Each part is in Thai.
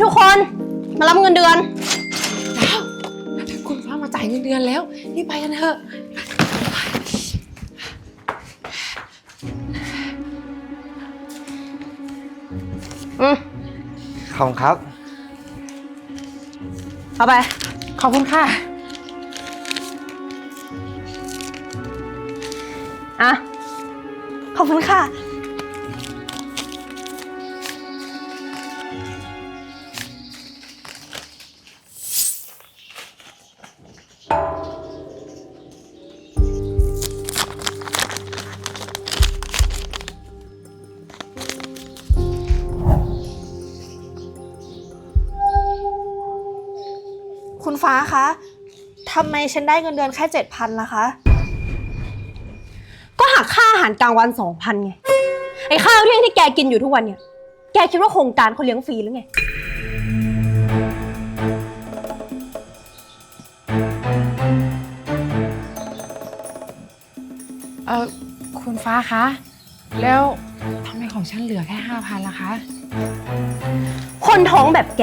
ทุกคนมารับเงินเดือน คุณฟ้ามาจ่ายเงินเดือนแล้วรีบไปกันเถอะ อืมขอบคุณครับ เอาไป ขอบคุณค่ะ อะ ขอบคุณค่ะาคะทำไมฉันได้เงินเดือนแค่เจ็ดพันล่ะคะ ก็หักค่าอาหารกลางวันสองพันไง ไอ้ข้าวเที่ยงที่แกกินอยู่ทุกวันเนี่ย แกคิดว่าโครงการเขาเลี้ยงฟรีหรือไง เออคุณฟ้าคะ แล้วทำไมของฉันเหลือแค่ห้าพันล่ะคะ คนท้องแบบแก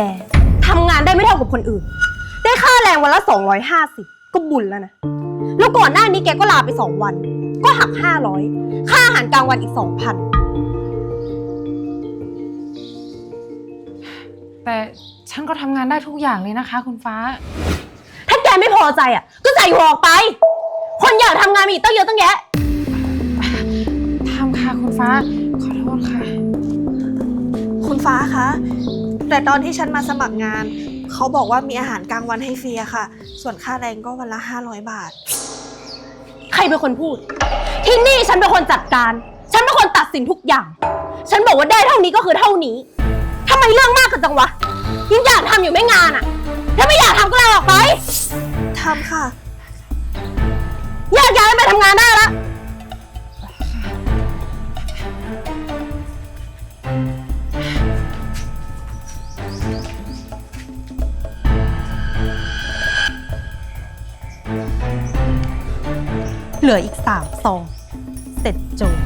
ทำงานได้ไม่เท่ากับคนอื่น ได้ค่าแรงวันละ 250 ก็บุญแล้วนะ แล้วก่อนหน้านี้แกก็ลาไป 2 วัน ก็หัก 500 ค่าอาหารกลางวันอีก 2,000 แต่ฉันก็ทำงานได้ทุกอย่างเลยนะคะ คุณฟ้า ถ้าแกไม่พอใจอะ ก็ใส่หัวออกไป คนอยากทำงานมีอีกตั้งเยอะตั้งแยะ ทำค่ะคุณฟ้า ขอโทษค่ะ คุณฟ้าคะ แต่ตอนที่ฉันมาสมัครงาน เขาบอกว่ามีอาหารกลางวันให้ฟรีอะค่ะ ส่วนค่าแรงก็วันละ 500 บาท ใครเป็นคนพูด ที่นี่ฉันเป็นคนจัดการ ฉันเป็นคนตัดสินทุกอย่าง ฉันบอกว่าได้เท่านี้ก็คือเท่านี้ทำไมเรื่องมากกันจังวะยังอยากทำอยู่ไม่งานอะถ้าไม่อยากทำก็ลาออกไปทำค่ะแยกย้ายไปทำงานได้ละ ลืออีกสามซองเสร็จโจร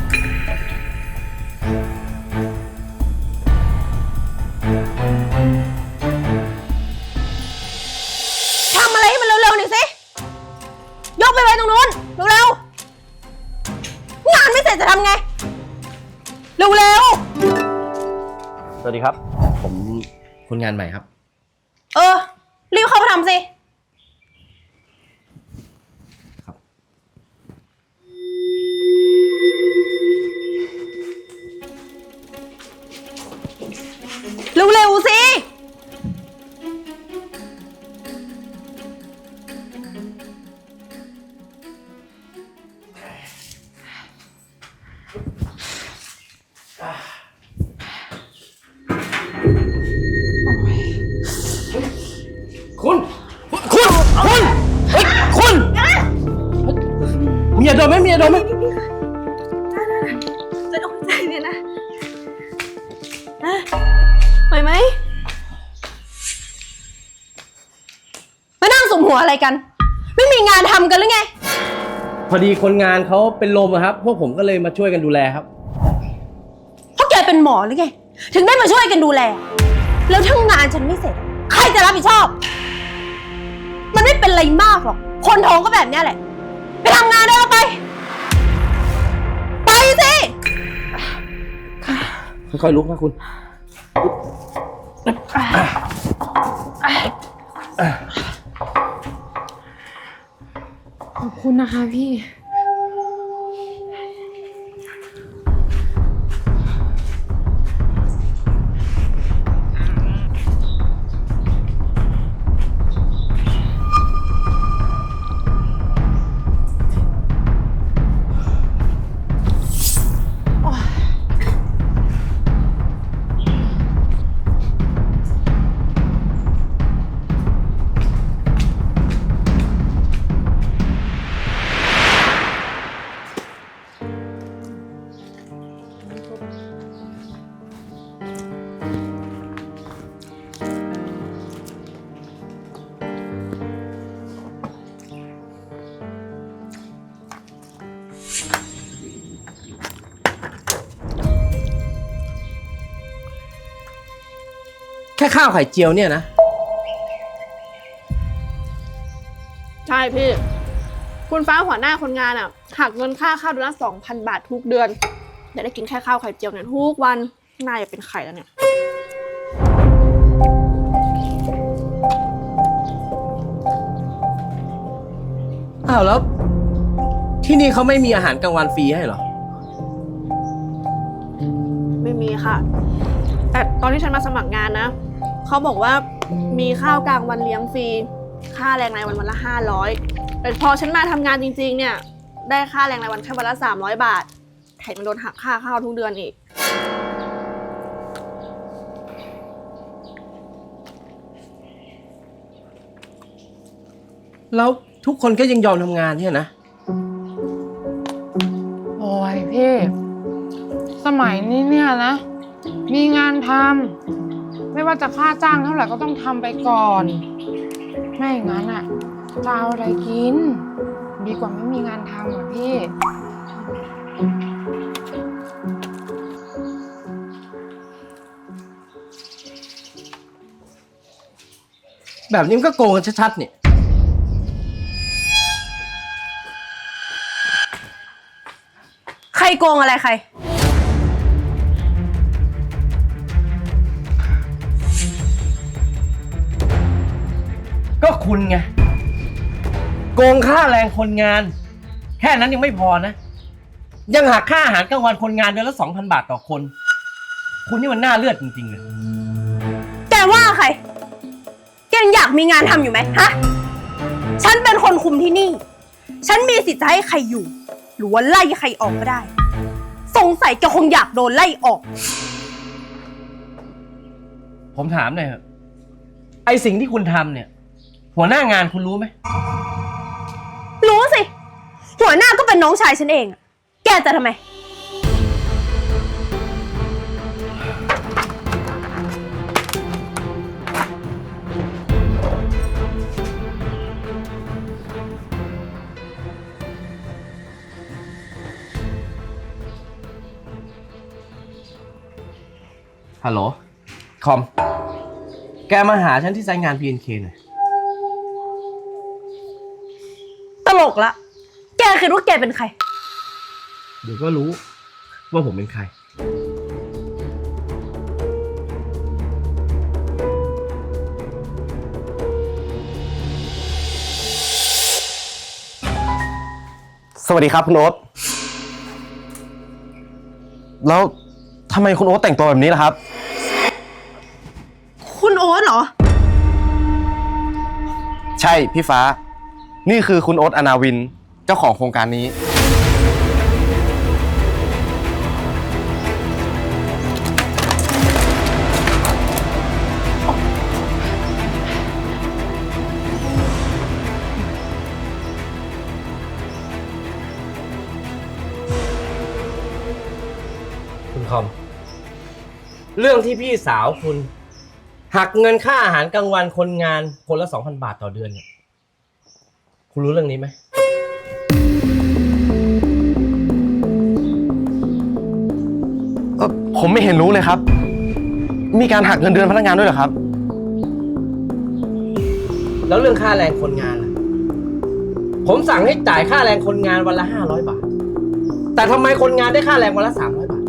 ทำอะไรให้มันเร็วๆหน่อยสิ ยกไปไว้ตรงนู้น เร็วๆ งานไม่เสร็จจะทำไง เร็วสวัสดีครับ ผมคนงานใหม่ครับ ๆ เออ รีบเข้าไปทำสิ มียโดนไหมเมียโดนไหมจะต้องใจเนี่ยนะอะไหวไหมมานั่งสุมหัวอะไรกัน ไม่มีงานทำกันหรือไง พอดีคนงานเขาเป็นลมอะครับ พวกผมก็เลยมาช่วยกันดูแลครับ เพราะแกเป็นหมอหรือไง ถึงได้มาช่วยกันดูแล แล้วถ้างานฉันไม่เสร็จ ใครจะรับผิดชอบ มันไม่เป็นไรมากหรอก คนท้องก็แบบเนี้ยแหละ ไปทำงานได้แล้วไปไป ค่อยๆลุกนะคุณขอบคุณนะคะพี่ ค่ข้าวไข่เจียวเนี่ยนะ ใช่พี่ คุณฟ้าหัวหน้าคนงานอะ หักเงินค่าข้าวเดือนละสองพันบาททุกเดือนแต่ได้กินแค่ข้าวไข่เจียวเนี่ยทุกวันน่าจะเป็นไข่แล้วเนี่ย อ้าวแล้ว ที่นี่เขาไม่มีอาหารกลางวันฟรีให้เหรอ ไม่มีค่ะ แต่ตอนที่ฉันมาสมัครงานนะ เขาบอกว่ามีข้าวกลางวันเลี้ยงฟรี ค่าแรงรายวันวันละห้าร้อยแต่พอฉันมาทำงานจริง ๆ เนี่ย ได้ค่าแรงรายวันแค่วันละสามร้อยบาท แถมมันโดนหักค่าข้าวทุกเดือนอีก แล้วทุกคนก็ยังยอมทำงานเนี่ยนะ โอ้ยพี่ สมัยนี้เนี่ยนะ มีงานทำ ไม่ว่าจะค่าจ้างเท่าไหร่ก็ต้องทำไปก่อน ไม่อย่างนั้นอะจะเอาอะไรกิน ดีกว่าไม่มีงานทำอะพี่ แบบนี้มันก็โกงกันชัดๆเนี่ยใครโกงอะไรใคร ก็คุณไง โกงค่าแรงคนงาน แค่นั้นยังไม่พอนะ ยังหักค่าอาหารกลางวันคนงานเดือนละสองพันบาทต่อคน คุณนี่มันน่าเลือดจริงๆเลยแกว่าใคร แกยังอยากมีงานทำอยู่ไหมฮะ ฉันเป็นคนคุมที่นี่ ฉันมีสิทธิ์จะให้ใครอยู่ หรือว่าไล่ใครออกก็ได้ สงสัยแกคงอยากโดนไล่ออก ผมถามหน่อยเถอะไอสิ่งที่คุณทำเนี่ย หัวหน้างานคุณรู้ไหม รู้สิ หัวหน้าก็เป็นน้องชายฉันเองอะแกจะทำไม ฮัลโหล คอม แกมาหาฉันที่ไซต์งาน PNK หน่อย ลกละ แกคิดว่าแกเป็นใคร เดี๋ยวก็รู้ว่าผมเป็นใคร สวัสดีครับคุณโอ๊ตแล้วทำไมคุณโอ๊ตแต่งตัวแบบนี้ล่ะครับ คุณโอ๊ตเหรอ ใช่พี่ฟ้า นี่คือคุณโอ๊ตอนาวินเจ้าของโครงการนี้ คุณคอม เรื่องที่พี่สาวคุณ หักเงินค่าอาหารกลางวันคนงานคนละสองพันบาทต่อเดือนเนี่ย คุณรู้เรื่องนี้ไหม เอ่อผมไม่เห็นรู้เลยครับ มีการหักเงินเดือนพนักงานด้วยเหรอครับ แล้วเรื่องค่าแรงคนงานล่ะ ผมสั่งให้จ่ายค่าแรงคนงานวันละห้าร้อยบาท แต่ทำไมคนงานได้ค่าแรงวันละสามร้อยบาท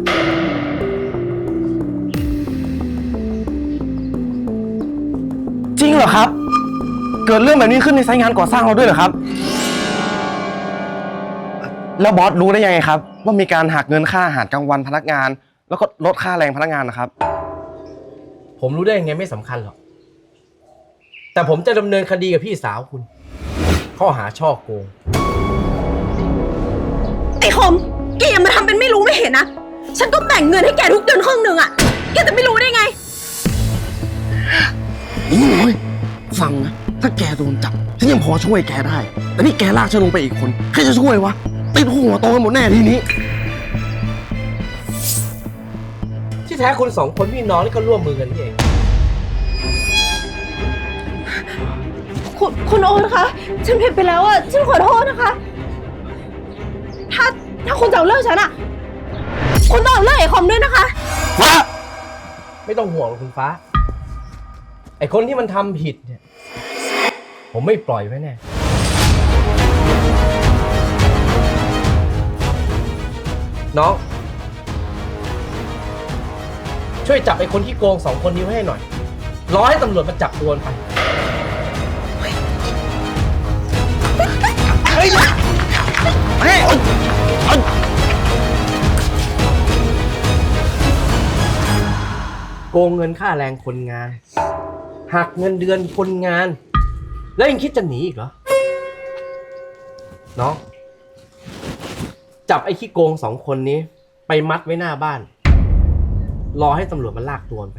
จริงเหรอครับ เกิดเรื่องแบบนี้ขึ้นในไซต์งานก่อสร้างเราด้วยเหรอครับ แล้วบอสรู้ได้ยังไงครับ ว่ามีการหักเงินค่าอาหารกลางวันพนักงาน แล้วก็ลดค่าแรงพนักงานนะครับ ผมรู้ได้ยังไงไม่สำคัญหรอก แต่ผมจะดำเนินคดีกับพี่สาวคุณ ข้อหาช่อโกง ไอ้คมแกอย่ามาทำเป็นไม่รู้ไม่เห็นนะ ฉันก็แบ่งเงินให้แกทุกเดือนครึ่งหนึ่งอะแกจะ โดนจับฉันยังพอช่วยแกได้ แต่นี่แกลากฉันลงไปอีกคนใครจะช่วยวะติดหัวโตกันหมดแน่ทีนี้ ที่แท้คุณสองคนพี่น้องนี่ก็ร่วมมือกันนี่เอง คุณคุณโอ๊ตคะ ฉันผิดไปแล้วอะฉันขอโทษนะคะ ถ้าถ้าคุณจะเอาเลิกฉันอะคุณต้องเอาเลิกไอ้คอมด้วยนะคะ ฟ้า ไม่ต้องห่วงหรอกคุณฟ้า ไอ้คนที่มันทำผิดเนี่ย ผมไม่ปล่อยไว้แน่ น้อง ช่วยจับไอ้คนที่โกงสองคนนี้ไว้ให้หน่อย รอให้ตำรวจมาจับตัวมันไปโกงเงินค่าแรงคนงาน หักเงินเดือนคนงาน แล้วยังคิดจะหนีอีกเหรอ น้อง จับไอ้ขี้โกงสองคนนี้ ไปมัดไว้หน้าบ้าน รอให้ตำรวจมาลากตัวมันไป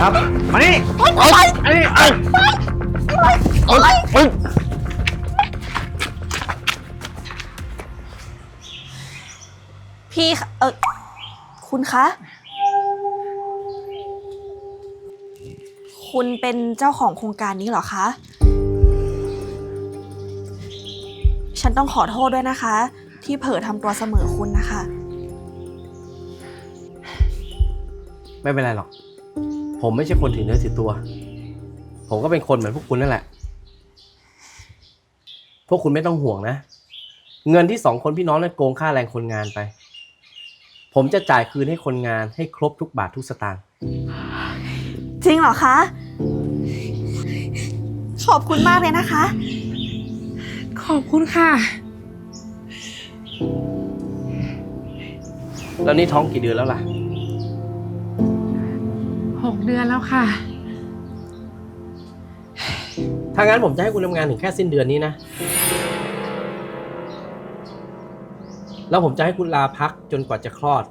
ครับ มานี่เอาอันนี้เอาเอาเอาพี่คะเออคุณคะ คุณเป็นเจ้าของโครงการนี้เหรอคะ ฉันต้องขอโทษด้วยนะคะ ที่เผลอทำตัวเสมอคุณนะคะ ไม่เป็นไรหรอก ผมไม่ใช่คนถือเนื้อถือตัว ผมก็เป็นคนเหมือนพวกคุณนั่นแหละ พวกคุณไม่ต้องห่วงนะ เงินที่สองคนพี่น้องนั้นโกงค่าแรงคนงานไป ผมจะจ่ายคืนให้คนงานให้ครบทุกบาททุกสตางค์ จริงเหรอคะ ขอบคุณมากเลยนะคะ ขอบคุณค่ะ แล้วนี่ท้องกี่เดือนแล้วล่ะ หกเดือนแล้วค่ะ ถ้างั้นผมจะให้คุณทำงานถึงแค่สิ้นเดือนนี้นะ แล้วผมจะให้คุณลาพักจนกว่าจะคลอด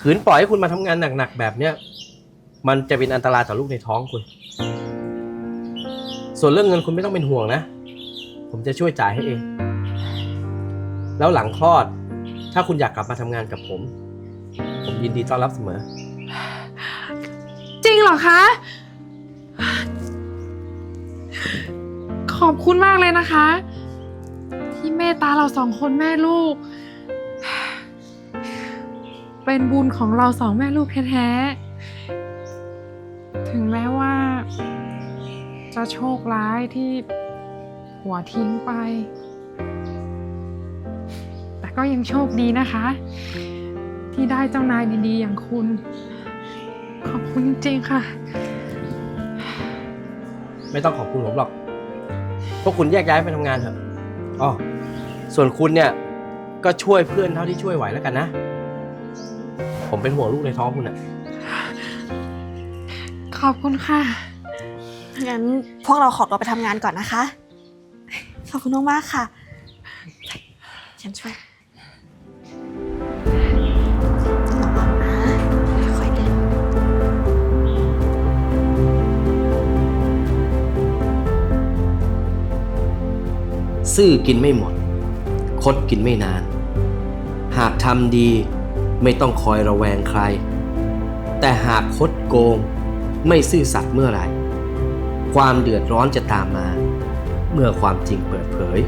ขืนปล่อยให้คุณมาทำงานหนักๆแบบเนี้ย มันจะเป็นอันตรายต่อลูกในท้องคุณ ส่วนเรื่องเงินคุณไม่ต้องเป็นห่วงนะ ผมจะช่วยจ่ายให้เอง แล้วหลังคลอด ถ้าคุณอยากกลับมาทำงานกับผม ผมยินดีต้อนรับเสมอ จริงเหรอคะ ขอบคุณมากเลยนะคะ ที่เมตตาเราสองคนแม่ลูก เป็นบุญของเราสองแม่ลูกแท้ๆ ถึงแม้ว่า จะโชคร้ายที่หัวทิ้งไป แต่ก็ยังโชคดีนะคะ ที่ได้เจ้านายดีๆ อย่างคุณ ขอบคุณจริงๆค่ะ ไม่ต้องขอบคุณผมหรอก พวกคุณแยกย้ายไปทำงานเถอะอ๋อส่วนคุณเนี่ย ก็ช่วยเพื่อนเท่าที่ช่วยไหวแล้วกันนะ ผมเป็นห่วงลูกในท้องคุณอะ ขอบคุณค่ะ งั้นพวกเราขอตัวไปทำงานก่อนนะคะ ขอบคุณมากๆค่ะ ฉันช่วยซื่อกินไม่หมด คดกินไม่นาน หากทำดีไม่ต้องคอยระแวงใคร แต่หากคดโกง ไม่ซื่อสัตย์เมื่อไหร่ความเดือดร้อนจะตามมา เมื่อความจริงเปิดเผย